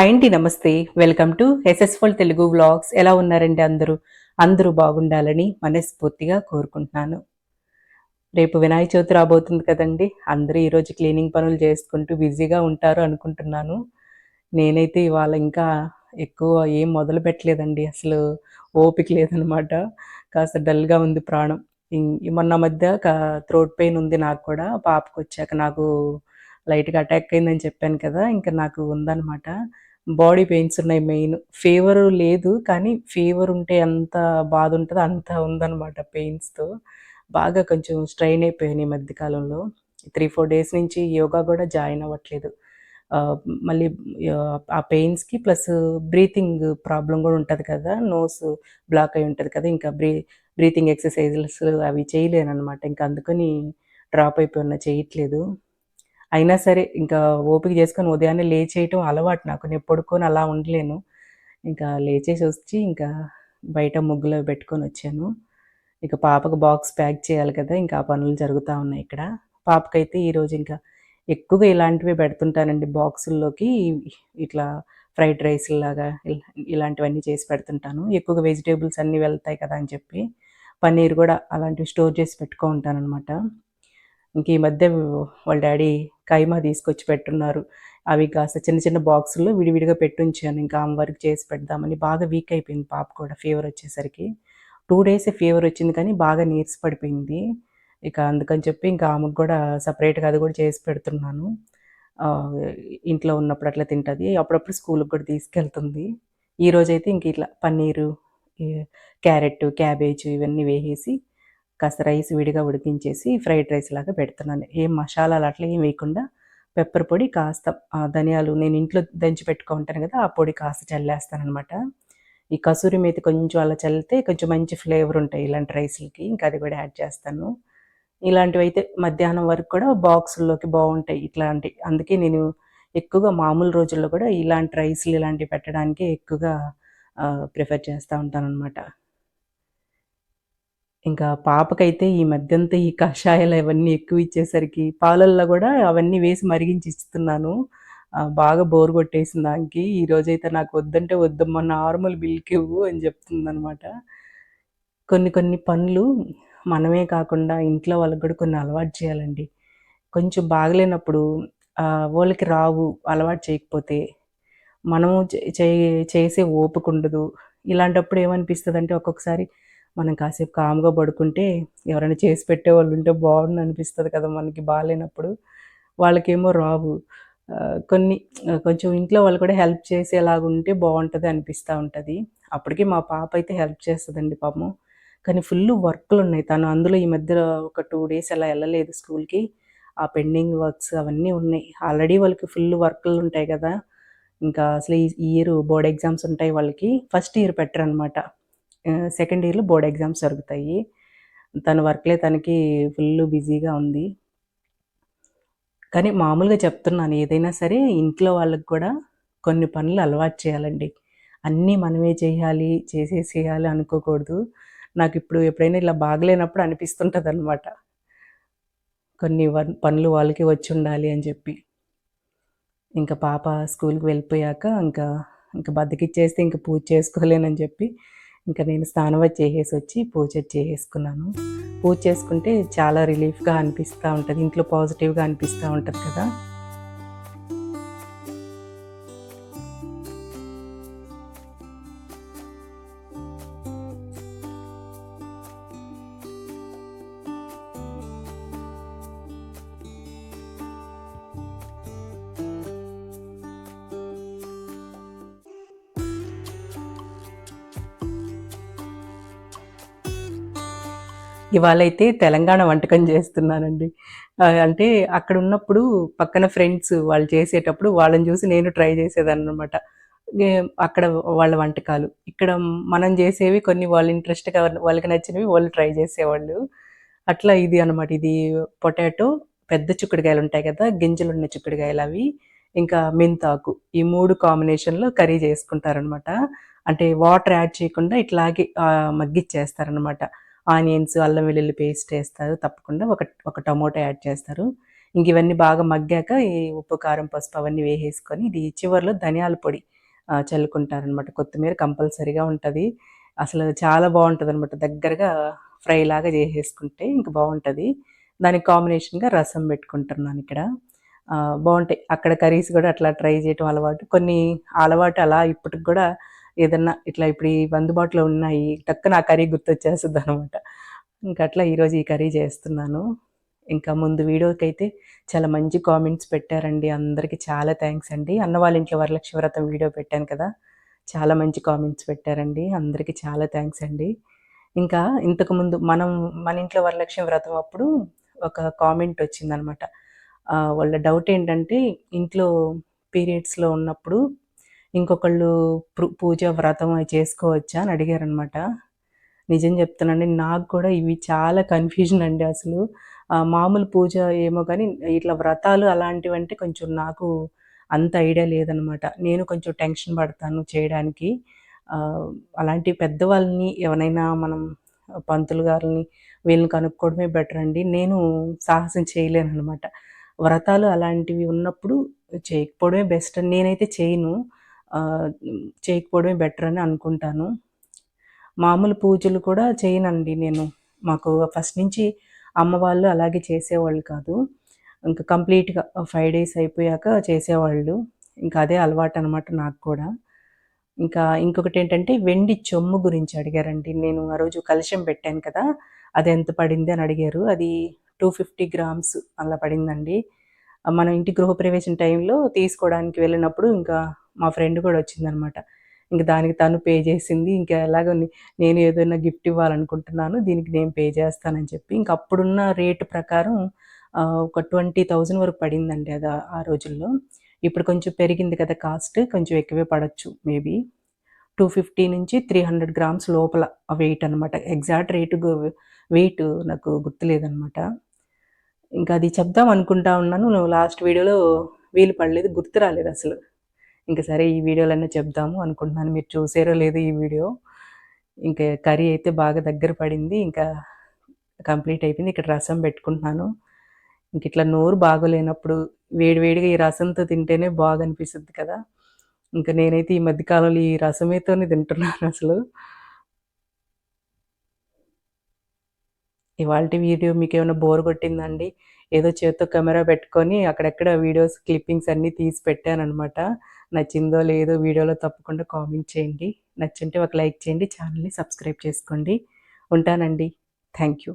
Hi అండి నమస్తే. Welcome to ఎస్ఎస్ఫుల్ తెలుగు వ్లాగ్స్ ఎలా ఉన్నారండి అందరూ? అందరూ బాగుండాలని మనస్ఫూర్తిగా కోరుకుంటున్నాను. రేపు వినాయక చవితి రాబోతుంది కదండి. అందరూ ఈరోజు క్లీనింగ్ పనులు చేసుకుంటూ బిజీగా ఉంటారు అనుకుంటున్నాను. నేనైతే ఇవాళ ఇంకా ఎక్కువ ఏం మొదలు పెట్టలేదండి. అసలు ఓపిక లేదనమాట. కాస్త డల్గా ఉంది ప్రాణం. మొన్న మధ్య థ్రోట్ పెయిన్ ఉంది నాకు కూడా. పాపకు వచ్చాక నాకు లైట్గా అటాక్ అయిందని చెప్పాను కదా. ఇంకా నాకు ఉందన్నమాట బాడీ పెయిన్స్ ఉన్నాయి మెయిన్. ఫీవర్ లేదు కానీ ఫీవర్ ఉంటే ఎంత బాధ ఉంటుందో అంత ఉందన్నమాట పెయిన్స్తో. బాగా కొంచెం స్ట్రెయిన్ అయిపోయాను ఈ మధ్య కాలంలో. త్రీ ఫోర్ డేస్ నుంచి యోగా కూడా జాయిన్ అవ్వట్లేదు. మళ్ళీ ఆ, పెయిన్స్కి ప్లస్ బ్రీతింగ్ ప్రాబ్లం కూడా ఉంటుంది కదా నోస్ బ్లాక్ అయి ఉంటుంది కదా ఇంకా బ్రీ బ్రీతింగ్ ఎక్సర్సైజెస్ అవి చేయలేను అనమాట ఇంకా అందుకని డ్రాప్ అయిపోయి చేయట్లేదు. అయినా సరే ఇంకా ఓపిక చేసుకొని ఉదయాన్నే లేచేయటం అలవాటు నాకు. నేను పడుకొని అలా ఉండలేను. ఇంకా లేచేసి వచ్చి ఇంకా బయట ముగ్గులో పెట్టుకొని వచ్చాను. ఇక పాపకు బాక్స్ ప్యాక్ చేయాలి కదా ఇంకా ఆ పనులు జరుగుతూ ఉన్నాయి ఇక్కడ. పాపకైతే ఈరోజు ఇంకా ఎక్కువగా ఇలాంటివి పెడుతుంటానండి బాక్సుల్లోకి. ఇట్లా ఫ్రైడ్ రైస్ లాగా ఇలా- ఇలాంటివన్నీ చేసి పెడుతుంటాను. ఎక్కువగా వెజిటేబుల్స్ అన్నీ వెళ్తాయి కదా అని చెప్పి. పన్నీర్ కూడా అలాంటివి స్టోర్ చేసి పెట్టుకో ఉంటానన్నమాట. ఇంక ఈ మధ్య వాళ్ళ డాడీ కైమా తీసుకొచ్చి పెట్టున్నారు. అవి కాస్త చిన్న చిన్న బాక్సుల్లో విడివిడిగా పెట్టుంచాను. ఇంకా ఆమె వరకు చేసి పెడదామని బాగా వీక్ అయిపోయింది పాప కూడా ఫీవర్ వచ్చేసరికి. టూ డేస్ ఫీవర్ వచ్చింది కానీ బాగా నీరస పడిపోయింది. ఇక అందుకని చెప్పి ఇంకా ఆమెకు కూడా సపరేట్గా అది కూడా చేసి పెడుతున్నాను. ఇంట్లో ఉన్నప్పుడు అట్లా తింటుంది. అప్పుడప్పుడు స్కూల్కి కూడా తీసుకెళ్తుంది. ఈరోజైతే ఇంక ఇట్లా పన్నీరు క్యారెట్ క్యాబేజ్ ఇవన్నీ వేసేసి కాస్త రైస్ విడిగా ఉడికించేసి ఫ్రైడ్ రైస్ లాగా పెడుతున్నాను. ఏం మసాలాలు అట్లా ఏం వేయకుండా పెప్పర్ పొడి కాస్త ధనియాలు నేను ఇంట్లో దంచి పెట్టుకుంటాను కదా ఆ పొడి కాస్త చల్లేస్తాను అనమాట ఈ కసూరి మేతి కొంచెం అలా చల్లితే కొంచెం మంచి ఫ్లేవర్ ఉంటాయి ఇలాంటి రైస్లకి ఇంకా అది కూడా యాడ్ చేస్తాను. ఇలాంటివి అయితే మధ్యాహ్నం వరకు కూడా బాక్సుల్లోకి బాగుంటాయి ఇట్లాంటి అందుకే నేను ఎక్కువగా మామూలు రోజుల్లో కూడా ఇలాంటి రైస్లు ఇలాంటివి పెట్టడానికి ఎక్కువగా ప్రిఫర్ చేస్తూ ఉంటాను అనమాట ఇంకా పాపకైతే ఈ మధ్యంతా ఈ కషాయాలు అవన్నీ ఎక్కువ ఇచ్చేసరికి పాలల్లో కూడా అవన్నీ వేసి మరిగించి ఇస్తున్నాను బాగా బోర్ కొట్టేసింది దానికి. ఈ రోజైతే నాకు వద్దంటే వద్దమ్మా నార్మల్ మిల్క్ ఇవ్వు అని చెప్తుందనమాట కొన్ని కొన్ని పనులు మనమే కాకుండా ఇంట్లో వాళ్ళకి కూడా కొన్ని అలవాటు చేయాలండి. కొంచెం బాగలేనప్పుడు వాళ్ళకి రావు అలవాటు చేయకపోతే మనము చే- చే- చేసే ఓపిక ఉండదు. ఇలాంటప్పుడు ఏమనిపిస్తుంది అంటే ఒక్కొక్కసారి మనం కాసేపు కామ్గా పడుకుంటే ఎవరైనా చేసి పెట్టే వాళ్ళు ఉంటే బాగుండు అనిపిస్తుంది కదా మనకి బాగాలేనప్పుడు. వాళ్ళకేమో రావు. కొన్ని కొంచెం ఇంట్లో వాళ్ళు కూడా హెల్ప్ చేసేలాగా ఉంటే బాగుంటుంది అనిపిస్తూ ఉంటుంది. అప్పటికి మా పాప అయితే హెల్ప్ చేస్తుందండి పాము కానీ ఫుల్ వర్క్లు ఉన్నాయి. తను అందులో ఈ మధ్య ఒక టూ డేస్ అలా వెళ్ళలేదు స్కూల్కి ఆ పెండింగ్ వర్క్స్ అవన్నీ ఉన్నాయి. ఆల్రెడీ వాళ్ళకి ఫుల్ వర్క్లు ఉంటాయి కదా. ఇంకా అసలు ఈ ఇయర్ బోర్డ్ ఎగ్జామ్స్ ఉంటాయి వాళ్ళకి. ఫస్ట్ ఇయర్ పెట్టరు అనమాట సెకండ్ ఇయర్లో బోర్డ్ ఎగ్జామ్స్ జరుగుతాయి. తన వర్క్లే తనకి ఫుల్ బిజీగా ఉంది. కానీ మామూలుగా చెప్తున్నాను ఏదైనా సరే ఇంట్లో వాళ్ళకి కూడా కొన్ని పనులు అలవాటు చేయాలండి. అన్నీ మనమే చేయాలి చేసేసేయాలి అనుకోకూడదు. నాకు ఇప్పుడు ఎప్పుడైనా ఇలా బాగలేనప్పుడు అనిపిస్తుంటుంది అనమాట కొన్ని వన్- పనులు వాళ్ళకి వచ్చి ఉండాలి అని చెప్పి. ఇంకా పాప స్కూల్కి వెళ్ళిపోయాక ఇంకా ఇంకా బద్దకిచ్చేస్తే ఇంకా పూజ చేసుకోలేనని చెప్పి ఇంకా నేను స్నానం చేసేసి వచ్చి పూజ చేసేసుకున్నాను. పూజ చేసుకుంటే చాలా రిలీఫ్గా అనిపిస్తూ ఉంటుంది. ఇంట్లో పాజిటివ్గా అనిపిస్తూ ఉంటుంది కదా. ఇవాళ అయితే తెలంగాణ వంటకం చేస్తున్నానండి. అంటే అక్కడ ఉన్నప్పుడు పక్కన ఫ్రెండ్స్ వాళ్ళు చేసేటప్పుడు వాళ్ళని చూసి నేను ట్రై చేసేదాన్ని అనమాట అక్కడ వాళ్ళ వంటకాలు. ఇక్కడ మనం చేసేవి కొన్ని వాళ్ళు ఇంట్రెస్ట్గా వాళ్ళకి నచ్చినవి వాళ్ళు ట్రై చేసేవాళ్ళు. అట్లా ఇది అనమాట. ఇది పొటాటో పెద్ద చిక్కుడుకాయలు ఉంటాయి కదా గింజలు ఉన్న చిక్కుడుకాయలు అవి ఇంకా మెంతాకు. ఈ మూడు కాంబినేషన్లో కర్రీ చేసుకుంటారనమాట. అంటే వాటర్ యాడ్ చేయకుండా ఇట్లాగే మగ్గిచ్చేస్తారనమాట. ఆనియన్స్ అల్లం వెల్లుల్లి పేస్ట్ వేస్తారు. తప్పకుండా ఒక ఒక టమోటా యాడ్ చేస్తారు. ఇంక ఇవన్నీ బాగా మగ్గాక ఈ ఉప్పు కారం పసుపు అవన్నీ వేసేసుకొని ఇది చివరిలో ధనియాల పొడి చల్లుకుంటారనమాట. కొత్తిమీర కంపల్సరీగా ఉంటుంది. అసలు చాలా బాగుంటుంది అనమాట దగ్గరగా ఫ్రై లాగా చేసేసుకుంటే ఇంక బాగుంటుంది. దానికి కాంబినేషన్గా రసం పెట్టుకుంటున్నాను ఇక్కడ. బాగుంటాయి. అక్కడ కర్రీస్ కూడా అట్లా ట్రై చేయటం అలవాటు. కొన్ని అలవాటు అలా ఇప్పటికి కూడా ఏదన్నా ఇట్లా ఇప్పుడు ఈ అందుబాటులో ఉన్నాయి టక్కున ఆ కర్రీ గుర్తొచ్చేస్తుంది అనమాట ఇంకా అట్లా ఈరోజు ఈ కర్రీ చేస్తున్నాను. ఇంకా ముందు వీడియోకి అయితే చాలా మంచి కామెంట్స్ పెట్టారండి. అందరికీ చాలా థ్యాంక్స్ అండి. అన్న వాళ్ళ ఇంట్లో వరలక్ష్మి వ్రతం వీడియో పెట్టాను కదా చాలా మంచి కామెంట్స్ పెట్టారండి. అందరికీ చాలా థ్యాంక్స్ అండి. ఇంకా ఇంతకుముందు మనం మన ఇంట్లో వరలక్ష్మి వ్రతం అప్పుడు ఒక కామెంట్ వచ్చిందనమాట. వాళ్ళ డౌట్ ఏంటంటే ఇంట్లో పీరియడ్స్లో ఉన్నప్పుడు ఇంకొకళ్ళు పూజ వ్రతం అవి చేసుకోవచ్చా అని అడిగారనమాట నిజం చెప్తానండి నాకు కూడా ఇవి చాలా కన్ఫ్యూజన్ అండి అసలు. మామూలు పూజ ఏమో కానీ ఇట్లా వ్రతాలు అలాంటివి అంటే కొంచెం నాకు అంత ఐడియా లేదనమాట నేను కొంచెం టెన్షన్ పడతాను చేయడానికి. అలాంటి పెద్దవాళ్ళని ఎవరైనా మనం పంతులు గారిని వీళ్ళని కనుక్కోవడమే బెటర్ అండి. నేను సాహసం చేయలేను అనమాట వ్రతాలు అలాంటివి ఉన్నప్పుడు చేయకపోవడమే బెస్ట్. నేనైతే చేయను. చేయకపోవడమే బెటర్ అని అనుకుంటాను. మామూలు పూజలు కూడా చేయనండి నేను. మాకు ఫస్ట్ నుంచి అమ్మ వాళ్ళు అలాగే చేసేవాళ్ళు కాదు. ఇంకా కంప్లీట్గా ఫైవ్ డేస్ అయిపోయాక చేసేవాళ్ళు. ఇంకా అదే అలవాటు అనమాట నాకు కూడా. ఇంకా ఇంకొకటి ఏంటంటే వెండి చెమ్ము గురించి అడిగారండి. నేను ఆ రోజు కలశం పెట్టాను కదా అది ఎంత పడింది అని అడిగారు. అది టూ ఫిఫ్టీ గ్రామ్స్ అలా పడిందండి. మనం ఇంటి గృహప్రవేశం టైంలో తీసుకోవడానికి వెళ్ళినప్పుడు ఇంకా మా ఫ్రెండ్ కూడా వచ్చిందనమాట. ఇంకా దానికి తను పే చేసింది. ఇంకా ఎలాగో నేను ఏదైనా గిఫ్ట్ ఇవ్వాలనుకుంటున్నాను దీనికి నేను పే చేస్తానని చెప్పి ఇంకా అప్పుడున్న రేటు ప్రకారం ఒక ట్వంటీ థౌజండ్ వరకు పడిందండి అది ఆ రోజుల్లో. ఇప్పుడు కొంచెం పెరిగింది కదా కాస్ట్ కొంచెం ఎక్కువే పడవచ్చు మేబీ. టూ ఫిఫ్టీ నుంచి త్రీ హండ్రెడ్ గ్రామ్స్ లోపల వెయిట్ అనమాట. ఎగ్జాక్ట్ రేటు వెయిట్ నాకు గుర్తులేదనమాట. ఇంకా అది చెప్దాం అనుకుంటా ఉన్నాను. లాస్ట్ వీడియోలో వీలు పడలేదు గుర్తు రాలేదు అసలు. ఇంకా సరే ఈ వీడియోలన్నీ చెప్దాము అనుకుంటున్నాను. మీరు చూసారో లేదో ఈ వీడియో. ఇంకా కర్రీ అయితే బాగా దగ్గర పడింది. ఇంకా కంప్లీట్ అయిపోయింది. ఇక్కడ రసం పెట్టుకుంటున్నాను. ఇంక ఇట్లా నోరు బాగోలేనప్పుడు వేడివేడిగా ఈ రసంతో తింటేనే బాగా అనిపిస్తుంది కదా. ఇంకా నేనైతే ఈ మధ్యకాలంలో ఈ రసమేతోనే తింటున్నాను అసలు. ఇవాళ వీడియో మీకు ఏమైనా బోర్ కొట్టిందండి? ఏదో చేతితో కెమెరా పెట్టుకొని అక్కడెక్కడ వీడియోస్ క్లిప్పింగ్స్ అన్నీ తీసి పెట్టాను అనమాట నచ్చిందో లేదో వీడియోలో తప్పకుండా కామెంట్ చేయండి. నచ్చుంటే ఒక లైక్ చేయండి ఛానల్ని సబ్స్క్రైబ్ చేసుకోండి. ఉంటానండి. Thank you.